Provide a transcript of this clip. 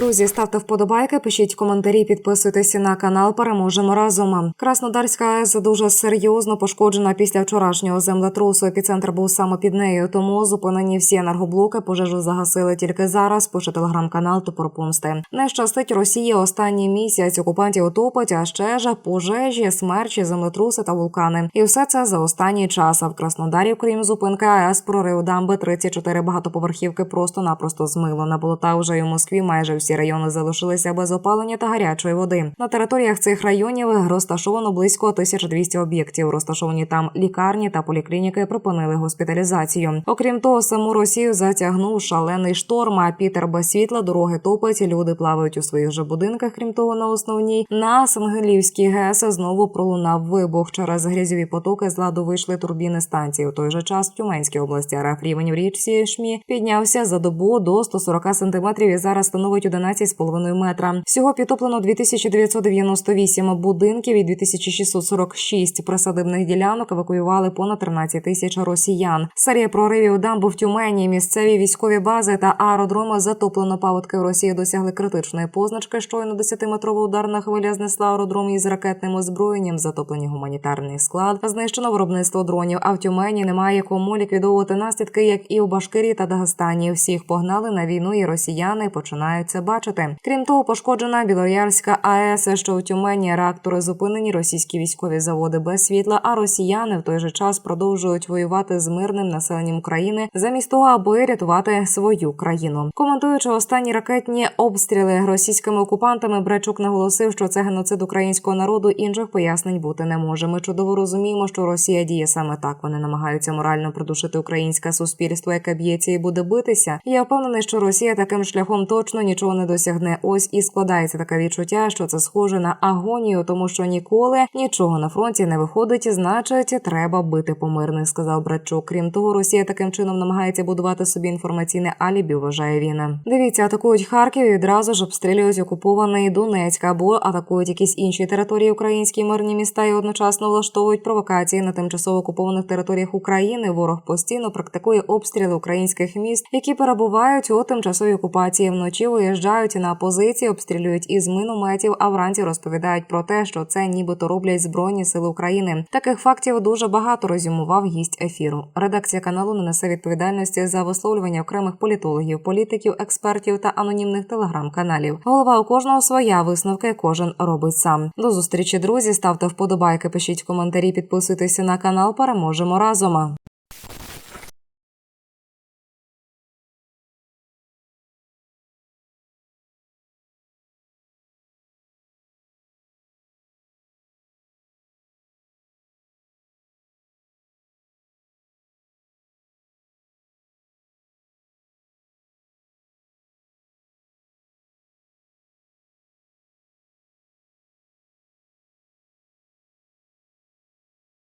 Друзі, ставте вподобайки, пишіть коментарі, підписуйтесь на канал. Переможемо разом. Краснодарська АЕС дуже серйозно пошкоджена після вчорашнього землетрусу. Епіцентр був саме під нею, тому зупинені всі енергоблоки. Пожежу загасили тільки зараз. Пише телеграм-канал Топорпомсти. Не щастить Росії останній місяць. Окупантів утопить, а ще ж пожежі, смерчі, землетруси та вулкани. І все це за останній час. А в Краснодарі, крім зупинки АЕС, прорив дамби 34 багатоповерхівки просто-напросто змило. На болота вже й у Москві майже всі райони залишилися без опалення та гарячої води. На територіях цих районів розташовано близько 1200 об'єктів. Розташовані там лікарні та поліклініки припинили госпіталізацію. Окрім того, саму Росію затягнув шалений шторм. А Пітер без світла дороги топить. Люди плавають у своїх же будинках. Крім того, на основній на Сангелівській ГЕС знову пролунав вибух. Через грязьові потоки з ладу вийшли турбіни станції. У той же час в Тюменській області РФ рівень в річці Шмі піднявся за добу до 140 сантиметрів і зараз становить 11,5 метра. Всього підтоплено 2998 будинків і 2646 присадибних ділянок евакуювали понад 13 тисяч росіян. Серія проривів дамбу в Тюмені, місцеві військові бази та аеродроми затоплено паводки в Росії досягли критичної позначки. Щойно 10-метрова ударна хвиля знесла аеродром із ракетним озброєнням, затоплені гуманітарний склад, знищено виробництво дронів. А в Тюмені немає кому ліквідовувати наслідки, як і у Башкирії та Дагестані. Всіх погнали на війну, і росіяни починають це бачити. Крім того, пошкоджена Білоярська АЕС, що у Тюмені реактори зупинені, російські військові заводи без світла. А росіяни в той же час продовжують воювати з мирним населенням України замість того, аби рятувати свою країну. Коментуючи останні ракетні обстріли російськими окупантами, Бречук наголосив, що це геноцид українського народу. Інших пояснень бути не може. Ми чудово розуміємо, що Росія діє саме так. Вони намагаються морально придушити українське суспільство, яке б'ється і буде битися. Я впевнений, що Росія таким шляхом точно нічого не досягне. Ось і складається таке відчуття, що це схоже на агонію, тому що ніколи нічого на фронті не виходить. Значить, треба бити по мирних, сказав Братчук. Крім того, Росія таким чином намагається будувати собі інформаційне алібі. Вважає він. Дивіться, атакують Харків і відразу ж обстрілюють окупований Донецьк або атакують якісь інші території українські мирні міста і одночасно влаштовують провокації на тимчасово окупованих територіях України. Ворог постійно практикує обстріли українських міст, які перебувають у тимчасовій окупації. Вночі виїжджають на позиції, обстрілюють із минометів, а вранці розповідають про те, що це нібито роблять збройні сили України. Таких фактів дуже багато резюмував гість ефіру. Редакція каналу не несе відповідальності за висловлювання окремих політологів, політиків, експертів та анонімних телеграм-каналів. Голова у кожного своя висновки кожен робить сам. До зустрічі, друзі. Ставте вподобайки, пишіть коментарі, підписуйтесь на канал. Переможемо разом.